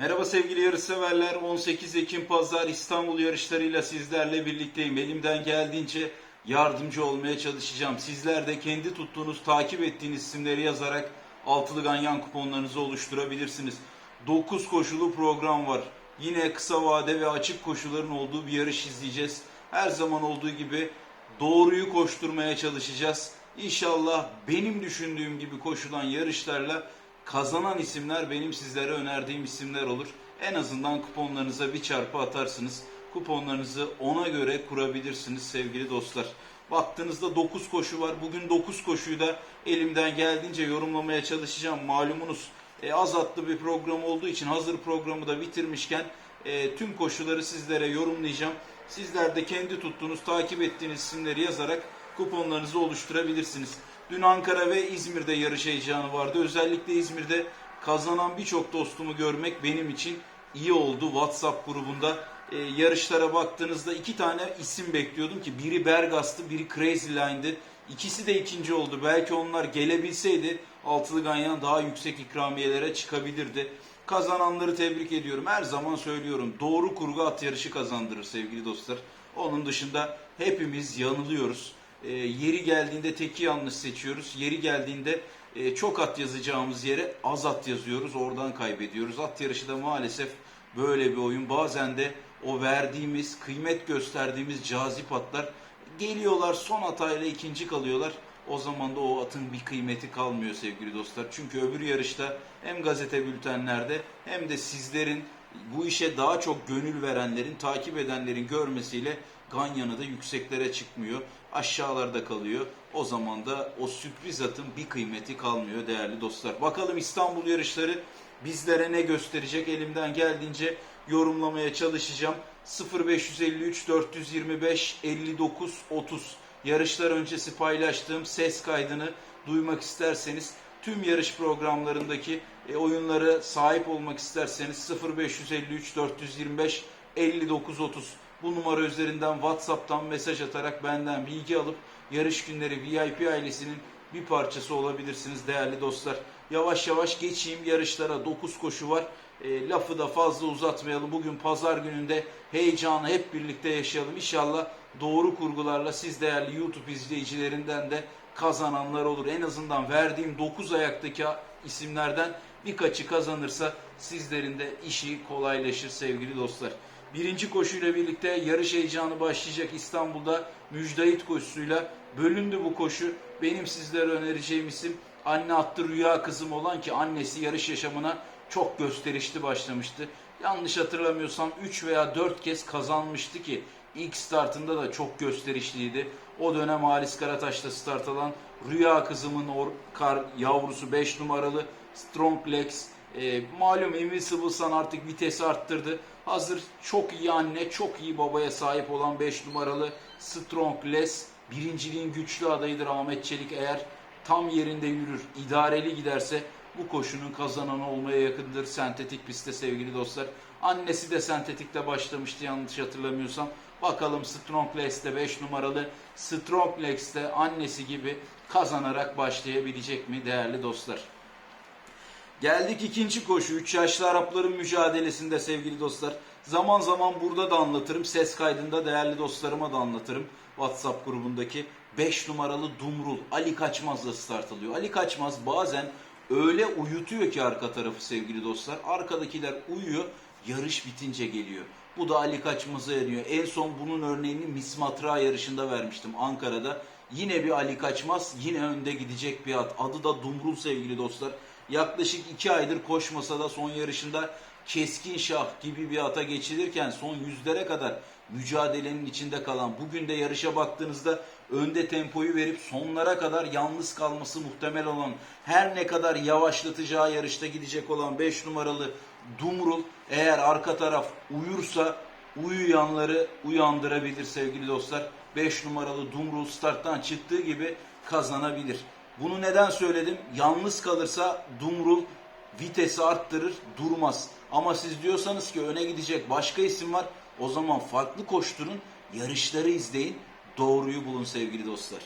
Merhaba sevgili yarışseverler. 18 Ekim Pazar İstanbul yarışlarıyla sizlerle birlikteyim. Elimden geldiğince yardımcı olmaya çalışacağım. Sizler de kendi tuttuğunuz, takip ettiğiniz isimleri yazarak altılı ganyan kuponlarınızı oluşturabilirsiniz. 9 koşulu program var. Yine kısa vade ve açık koşuların olduğu bir yarış izleyeceğiz. Her zaman olduğu gibi doğruyu koşturmaya çalışacağız. İnşallah benim düşündüğüm gibi koşulan yarışlarla kazanan isimler benim sizlere önerdiğim isimler olur. En azından kuponlarınıza bir çarpı atarsınız. Kuponlarınızı ona göre kurabilirsiniz sevgili dostlar. Baktığınızda 9 koşu var. Bugün 9 koşuyu da elimden geldiğince yorumlamaya çalışacağım. Malumunuz e, az atlı bir program olduğu için hazır programı da bitirmişken e, tüm koşuları sizlere yorumlayacağım. Sizler de kendi tuttuğunuz, takip ettiğiniz isimleri yazarak kuponlarınızı oluşturabilirsiniz. Dün Ankara ve İzmir'de yarış heyecanı vardı. Özellikle İzmir'de kazanan birçok dostumu görmek benim için iyi oldu. WhatsApp grubunda e, yarışlara baktığınızda iki tane isim bekliyordum ki biri Bergast'ı, biri Crazy Line'dı. İkisi de ikinci oldu. Belki onlar gelebilseydi Altılı Ganyan daha yüksek ikramiyelere çıkabilirdi. Kazananları tebrik ediyorum. Her zaman söylüyorum. Doğru kurgu at yarışı kazandırır sevgili dostlar. Onun dışında hepimiz yanılıyoruz. E, yeri geldiğinde teki yanlış seçiyoruz. Yeri geldiğinde e, çok at yazacağımız yere az at yazıyoruz. Oradan kaybediyoruz. At yarışı da maalesef böyle bir oyun. Bazen de o verdiğimiz, kıymet gösterdiğimiz cazip atlar geliyorlar son hatayla ikinci kalıyorlar. O zaman da o atın bir kıymeti kalmıyor sevgili dostlar. Çünkü öbür yarışta hem gazete bültenlerde hem de sizlerin bu işe daha çok gönül verenlerin, takip edenlerin görmesiyle Ganyan'ı da yükseklere çıkmıyor. Aşağılarda kalıyor. O zaman da o sürpriz atın bir kıymeti kalmıyor değerli dostlar. Bakalım İstanbul yarışları bizlere ne gösterecek? Elimden geldiğince yorumlamaya çalışacağım. 0553 425 59 30 yarışlar öncesi paylaştığım ses kaydını duymak isterseniz tüm yarış programlarındaki e, oyunlara sahip olmak isterseniz 0553 425 59 30 bu numara üzerinden WhatsApp'tan mesaj atarak benden bilgi alıp yarış günleri VIP ailesinin bir parçası olabilirsiniz değerli dostlar. Yavaş yavaş geçeyim yarışlara 9 koşu var. E, lafı da fazla uzatmayalım. Bugün pazar gününde heyecanı hep birlikte yaşayalım. İnşallah doğru kurgularla siz değerli YouTube izleyicilerinden de kazananlar olur. En azından verdiğim 9 ayaktaki isimlerden birkaçı kazanırsa sizlerin de işi kolaylaşır sevgili dostlar. Birinci koşuyla birlikte yarış heyecanı başlayacak İstanbul'da müjdahit koşusuyla bölündü bu koşu. Benim sizlere önereceğim isim anne attı rüya kızım olan ki annesi yarış yaşamına çok gösterişli başlamıştı. Yanlış hatırlamıyorsam 3 veya 4 kez kazanmıştı ki ilk startında da çok gösterişliydi. O dönem Halis Karataş'ta start alan Rüya Kızım'ın or kar yavrusu 5 numaralı Strong Legs. E, malum Invincible Sun artık vitesi arttırdı. Hazır çok iyi anne, çok iyi babaya sahip olan 5 numaralı Strong Legs. Birinciliğin güçlü adayıdır Ahmet Çelik eğer tam yerinde yürür, idareli giderse bu koşunun kazananı olmaya yakındır sentetik pistte sevgili dostlar. Annesi de sentetikte başlamıştı yanlış hatırlamıyorsam. Bakalım Stronglex'te 5 numaralı Stronglex'te annesi gibi kazanarak başlayabilecek mi değerli dostlar? Geldik ikinci koşu. 3 yaşlı Arapların mücadelesinde sevgili dostlar. Zaman zaman burada da anlatırım. Ses kaydında değerli dostlarıma da anlatırım. WhatsApp grubundaki 5 numaralı Dumrul. Ali Kaçmaz'la start alıyor. Ali Kaçmaz bazen öyle uyutuyor ki arka tarafı sevgili dostlar. Arkadakiler uyuyor. Yarış bitince geliyor. Bu da Ali Kaçmaz'a yarıyor. En son bunun örneğini Mismatra yarışında vermiştim Ankara'da. Yine bir Ali Kaçmaz, yine önde gidecek bir at. Adı da Dumrul sevgili dostlar. Yaklaşık iki aydır koşmasa da son yarışında keskin şah gibi bir ata geçilirken son yüzlere kadar mücadelenin içinde kalan bugün de yarışa baktığınızda önde tempoyu verip sonlara kadar yalnız kalması muhtemel olan her ne kadar yavaşlatacağı yarışta gidecek olan 5 numaralı Dumrul eğer arka taraf uyursa uyuyanları uyandırabilir sevgili dostlar. 5 numaralı Dumrul starttan çıktığı gibi kazanabilir. Bunu neden söyledim? Yalnız kalırsa Dumrul vitesi arttırır, durmaz. Ama siz diyorsanız ki öne gidecek başka isim var. O zaman farklı koşturun, yarışları izleyin, doğruyu bulun sevgili dostlar.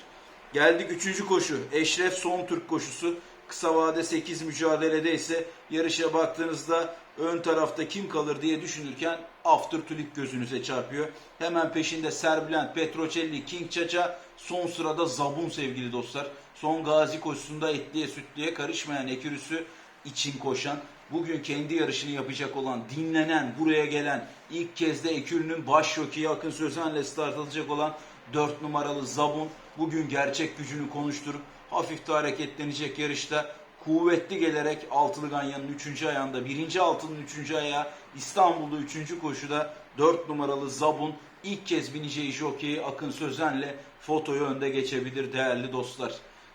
Geldik üçüncü koşu. Eşref Son Türk koşusu. Kısa vade 8 mücadelede ise yarışa baktığınızda ön tarafta kim kalır diye düşünürken After Tulik gözünüze çarpıyor. Hemen peşinde Serbülent, Petrocelli, King Chacha, son sırada Zabun sevgili dostlar. Son gazi koşusunda etliye sütlüye karışmayan ekürüsü için koşan, bugün kendi yarışını yapacak olan, dinlenen, buraya gelen, ilk kez de ekürünün baş jokeyi Akın Sözen'le start alacak olan 4 numaralı Zabun bugün gerçek gücünü konuşturup hafif de hareketlenecek yarışta kuvvetli gelerek altılı ganyanın 3. ayağında 1. altının 3. ayağı İstanbul'da 3. koşuda 4 numaralı Zabun ilk kez bineceği jokeyi Akın Sözen'le fotoyu önde geçebilir değerli dostlar.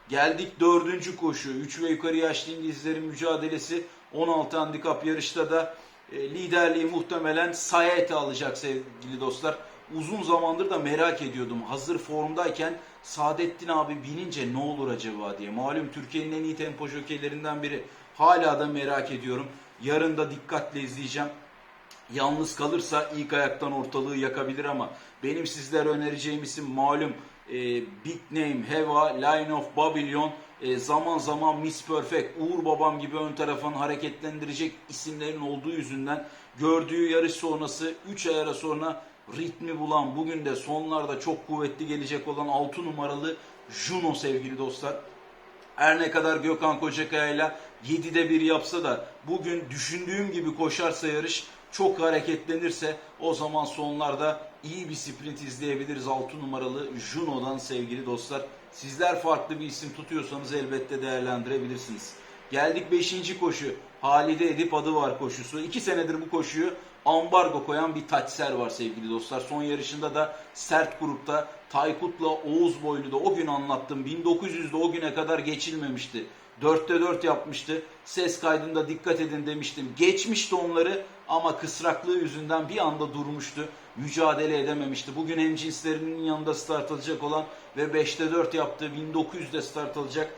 Geldik dördüncü koşu. 3 ve yukarı yaşlı İngilizlerin mücadelesi 16 handikap yarışta da e, liderliği muhtemelen Sayete alacak sevgili dostlar. Uzun zamandır da merak ediyordum. Hazır formdayken Saadettin abi binince ne olur acaba diye. Malum Türkiye'nin en iyi tempo jokeylerinden biri. Hala da merak ediyorum. Yarın da dikkatle izleyeceğim. Yalnız kalırsa ilk ayaktan ortalığı yakabilir ama benim sizlere önereceğim isim malum e, Big Name, Heva, Line of Babylon, e, zaman zaman Miss Perfect, Uğur Babam gibi ön tarafını hareketlendirecek isimlerin olduğu yüzünden gördüğü yarış sonrası 3 ay ara sonra ritmi bulan bugün de sonlarda çok kuvvetli gelecek olan 6 numaralı Juno sevgili dostlar. Her ne kadar Gökhan Kocakaya ile 7'de 1 yapsa da bugün düşündüğüm gibi koşarsa yarış çok hareketlenirse o zaman sonlarda iyi bir sprint izleyebiliriz 6 numaralı Juno'dan sevgili dostlar. Sizler farklı bir isim tutuyorsanız elbette değerlendirebilirsiniz. Geldik 5. koşu. Halide Edip adı var koşusu. 2 senedir bu koşuyu ambargo koyan bir taçser var sevgili dostlar. Son yarışında da sert grupta Taykut'la Oğuz Boylu'da o gün anlattım. 1900'de o güne kadar geçilmemişti. 4'te 4 yapmıştı. Ses kaydında dikkat edin demiştim. Geçmişti onları ama kısraklığı yüzünden bir anda durmuştu. Mücadele edememişti. Bugün hemcinslerinin yanında start alacak olan ve 5'te 4 yaptığı 1900'de start alacak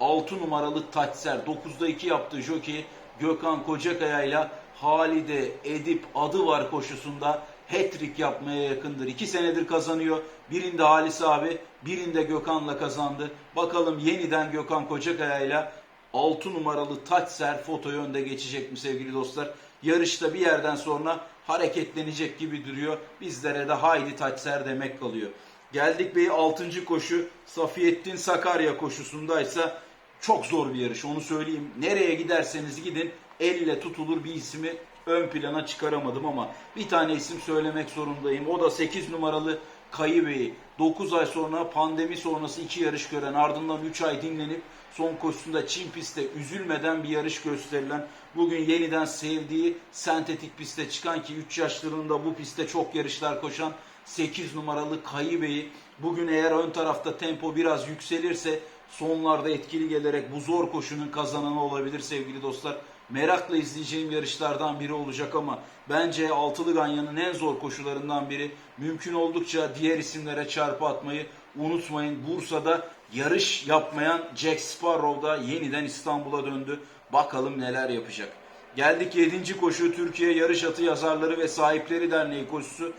6 numaralı Taçser 9'da 2 yaptığı jockey Gökhan Kocakaya ile Halide Edip adı var koşusunda hat-trick yapmaya yakındır. 2 senedir kazanıyor. Birinde Halis abi, birinde Gökhan'la kazandı. Bakalım yeniden Gökhan Kocakaya ile 6 numaralı Taçser fotoyu önde geçecek mi sevgili dostlar? Yarışta bir yerden sonra hareketlenecek gibi duruyor. Bizlere de haydi Taçser demek kalıyor. Geldik Bey 6. koşu Safiyettin Sakarya koşusundaysa çok zor bir yarış onu söyleyeyim. Nereye giderseniz gidin elle tutulur bir ismi ön plana çıkaramadım ama bir tane isim söylemek zorundayım. O da 8 numaralı Kayı Bey. 9 ay sonra pandemi sonrası iki yarış gören ardından 3 ay dinlenip son koşusunda Çin pistte üzülmeden bir yarış gösterilen bugün yeniden sevdiği sentetik piste çıkan ki 3 yaşlarında bu pistte çok yarışlar koşan 8 numaralı Kayı Bey'i bugün eğer ön tarafta tempo biraz yükselirse sonlarda etkili gelerek bu zor koşunun kazananı olabilir sevgili dostlar. Merakla izleyeceğim yarışlardan biri olacak ama bence Altılı Ganyan'ın en zor koşularından biri. Mümkün oldukça diğer isimlere çarpı atmayı unutmayın. Bursa'da yarış yapmayan Jack Sparrow da yeniden İstanbul'a döndü. Bakalım neler yapacak. Geldik 7. koşu Türkiye Yarış Atı Yazarları ve Sahipleri Derneği koşusu.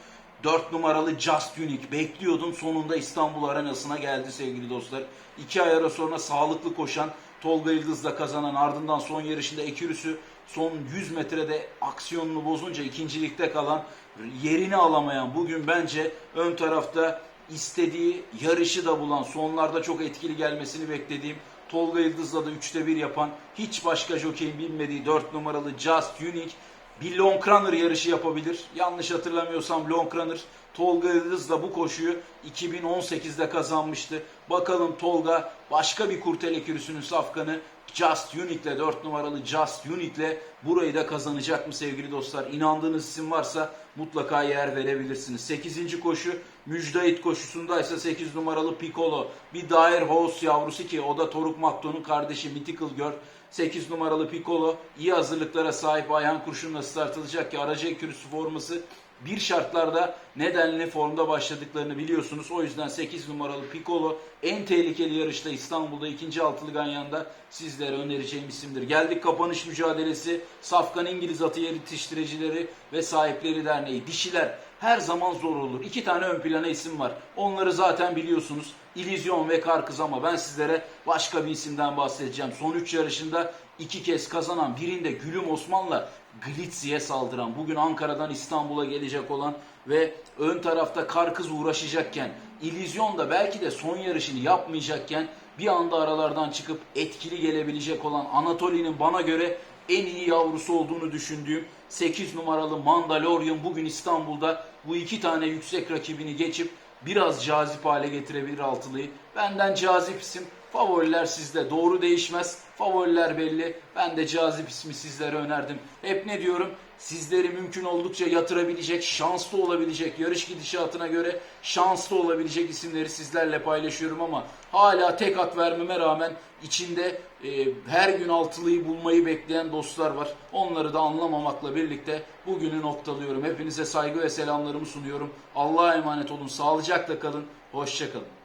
4 numaralı Just Unique bekliyordum. Sonunda İstanbul Arenası'na geldi sevgili dostlar. 2 ay ara sonra sağlıklı koşan Tolga Yıldız'la kazanan ardından son yarışında Ekürüsü son 100 metrede aksiyonunu bozunca ikincilikte kalan yerini alamayan bugün bence ön tarafta istediği yarışı da bulan sonlarda çok etkili gelmesini beklediğim Tolga Yıldız'la da 3'te 1 yapan hiç başka jokeyin bilmediği 4 numaralı Just Unique bir long runner yarışı yapabilir. Yanlış hatırlamıyorsam long runner Tolga Yıldız da bu koşuyu 2018'de kazanmıştı. Bakalım Tolga başka bir kurtele kürüsünün safkanı Just Unique'le 4 numaralı Just Unique'le burayı da kazanacak mı sevgili dostlar? İnandığınız isim varsa mutlaka yer verebilirsiniz. 8. koşu Müjdat koşusundaysa 8 numaralı Piccolo bir Dair House yavrusu ki o da Toruk Makto'nun kardeşi Mythical Girl. 8 numaralı Piccolo iyi hazırlıklara sahip Ayhan Kurşun'la start alacak ki aracı ekürüsü forması bir şartlarda nedenli formda başladıklarını biliyorsunuz. O yüzden 8 numaralı Piccolo en tehlikeli yarışta İstanbul'da ikinci altılı ganyanda sizlere önereceğim isimdir. Geldik kapanış mücadelesi. Safkan İngiliz Atı Yetiştiricileri ve Sahipleri Derneği. Dişiler her zaman zor olur. İki tane ön plana isim var. Onları zaten biliyorsunuz. İllüzyon ve Karkız ama ben sizlere başka bir isimden bahsedeceğim. Son 3 yarışında iki kez kazanan birinde Gülüm Osman'la Glitzi'ye saldıran, bugün Ankara'dan İstanbul'a gelecek olan ve ön tarafta Karkız uğraşacakken, İllüzyon da belki de son yarışını yapmayacakken bir anda aralardan çıkıp etkili gelebilecek olan Anatoli'nin bana göre en iyi yavrusu olduğunu düşündüğüm 8 numaralı Mandalorian bugün İstanbul'da bu iki tane yüksek rakibini geçip biraz cazip hale getirebilir altılıyı. Benden cazip isim. Favoriler sizde. Doğru değişmez. Favoriler belli. Ben de cazip ismi sizlere önerdim. Hep ne diyorum? Sizleri mümkün oldukça yatırabilecek, şanslı olabilecek, yarış gidişatına göre şanslı olabilecek isimleri sizlerle paylaşıyorum ama hala tek at vermeme rağmen içinde e, her gün altılıyı bulmayı bekleyen dostlar var. Onları da anlamamakla birlikte bugünü noktalıyorum. Hepinize saygı ve selamlarımı sunuyorum. Allah'a emanet olun. Sağlıcakla kalın. Hoşçakalın.